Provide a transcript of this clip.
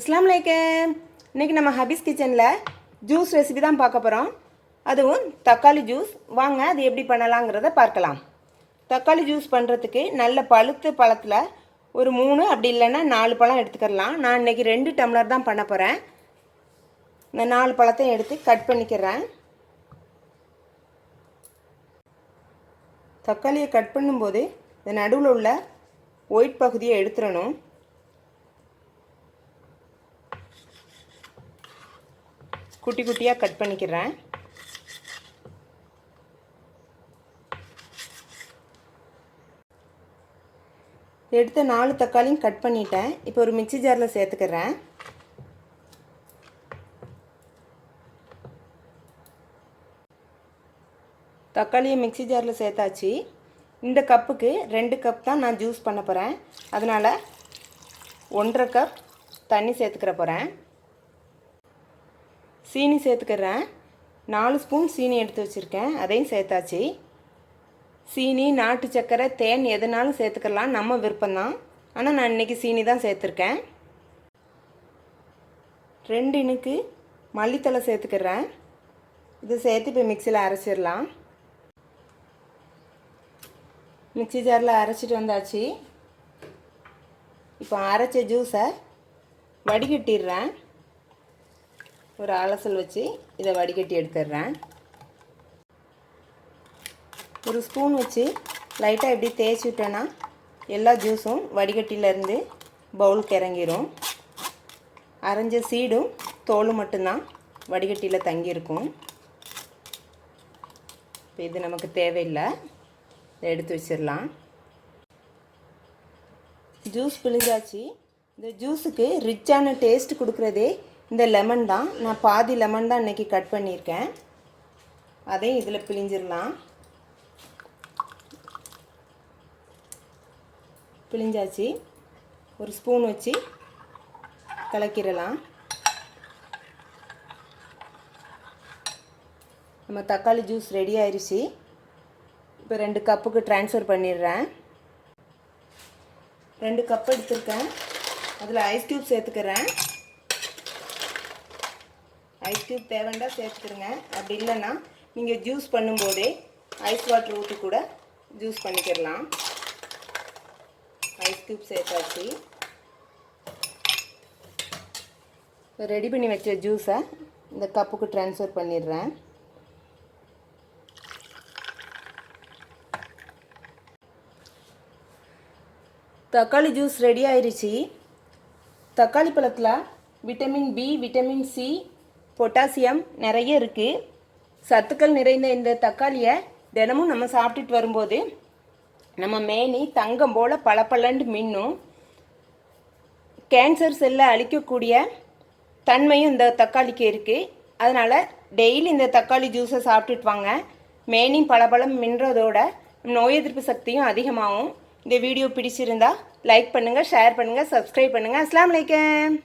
அஸ்லாம் வலைக்கம் இன்றைக்கி நம்ம ஹபீஸ் கிச்சனில் ஜூஸ் ரெசிபி தான் பார்க்க போகிறோம் அதுவும் தக்காளி ஜூஸ். வாங்க அது எப்படி பண்ணலாங்கிறத பார்க்கலாம். தக்காளி ஜூஸ் பண்ணுறதுக்கு நல்ல பழுத்த பழத்தில் ஒரு மூணு அப்படி இல்லைன்னா நாலு பழம் எடுத்துக்கிடலாம் நான் இன்றைக்கி ரெண்டு டம்ளர் தான் பண்ண போகிறேன் இந்த நாலு பழத்தையும் எடுத்து கட் பண்ணிக்கிறேன். தக்காளியை கட் பண்ணும்போது இந்த நடுவில் உள்ள ஒயிட் பகுதியை எடுத்துடணும். குட்டி குட்டியாக கட் பண்ணிக்கிறேன். எடுத்த நாலு தக்காளியும் கட் பண்ணிட்டேன். இப்போ ஒரு மிக்சி ஜாரில் சேர்த்துக்கிறேன். தக்காளியை மிக்சி ஜாரில் சேர்த்தாச்சு. இந்த கப்புக்கு ரெண்டு கப் தான் நான் ஜூஸ் பண்ண போகிறேன் அதனால் ஒன்றரை கப் தண்ணி சேர்த்துக்கிற போகிறேன் சீனி சேர்த்துக்கிறேன். நாலு ஸ்பூன் சீனி எடுத்து வச்சுருக்கேன். அதையும் சேர்த்தாச்சு. சீனி நாட்டு சர்க்கரை தேன் எதுனாலும் சேர்த்துக்கலாம். நம்ம விருப்பம்தான். ஆனால் நான் இன்றைக்கி சீனி தான் சேர்த்துருக்கேன். ரெண்டு இனுக்கு மல்லித்தலை சேர்த்துக்கிறேன். இதை சேர்த்து இப்போ மிக்சியில் அரைச்சிடலாம். மிக்சி ஜாரில் அரைச்சிட்டு வந்தாச்சு. இப்போ அரைச்ச ஜூஸை வடிகட்டிடுறேன். ஒரு அலசல் வச்சு இதை வடிகட்டி எடுத்துடுறேன். ஒரு ஸ்பூன் வச்சு லைட்டாக எப்படி தேய்ச்சி விட்டேன்னா எல்லா ஜூஸும் வடிகட்டியிலேருந்து பவுலுக்கு இறங்கிரும். அரைஞ்ச சீடும் தோலும் மட்டும்தான் வடிகட்டியில் தங்கியிருக்கும். இப்போ இது நமக்கு தேவையில்லை. இதை எடுத்து வச்சிடலாம். ஜூஸ் பிழிஞ்சாச்சு. இந்த ஜூஸுக்கு ரிச்சான டேஸ்ட் கொடுக்குறதே இந்த லெமன் தான். நான் பாதி லெமன் தான் இன்றைக்கி கட் பண்ணியிருக்கேன். அதையும் இதில் பிழிஞ்சிடலாம். பிழிஞ்சாச்சு. ஒரு ஸ்பூன் வச்சு கலக்கிடலாம். நம்ம தக்காளி ஜூஸ் ரெடி ஆயிடுச்சு இப்போ ரெண்டு கப்புக்கு ட்ரான்ஸ்ஃபர் பண்ணிடுறேன். ரெண்டு கப் எடுத்துருக்கேன். அதில் ஐஸ் க்யூப் சேர்த்துக்கிறேன். ஐஸ் க்யூப் தேவைண்டா சேர்த்துருங்க அப்படி இல்லைன்னா நீங்கள் ஜூஸ் பண்ணும்போதே ஐஸ் வாட்டர் ஊற்றி கூட ஜூஸ் பண்ணிக்கிடலாம். ஐஸ் க்யூப் சேர்த்தாச்சு. ரெடி பண்ணி வச்ச ஜூஸை இந்த கப்புக்கு ட்ரான்ஸ்ஃபர் பண்ணிடுறேன். தக்காளி ஜூஸ் ரெடி ஆயிடுச்சு தக்காளி பழத்தில் vitamin B vitamin C potassium நிறைய இருக்குது சத்துக்கள் நிறைந்த இந்த தக்காளியை தினமும் நம்ம சாப்பிட்டுட்டு வரும்போது நம்ம மேனி தங்கம் போல் பளபளண்டு மின்னும். கேன்சர் செல்லை அழிக்கக்கூடிய தன்மையும் இந்த தக்காளிக்கு இருக்குது அதனால் டெய்லி இந்த தக்காளி ஜூஸை சாப்பிட்டுட்டு வாங்க. மேனி பளபளம் மின்றதோட நோய் எதிர்ப்பு சக்தியும் அதிகமாகும். இந்த வீடியோ பிடிச்சிருந்தா லைக் பண்ணுங்கள் ஷேர் பண்ணுங்கள் சப்ஸ்கிரைப் பண்ணுங்கள் அஸ்லாம் வலைக்கம்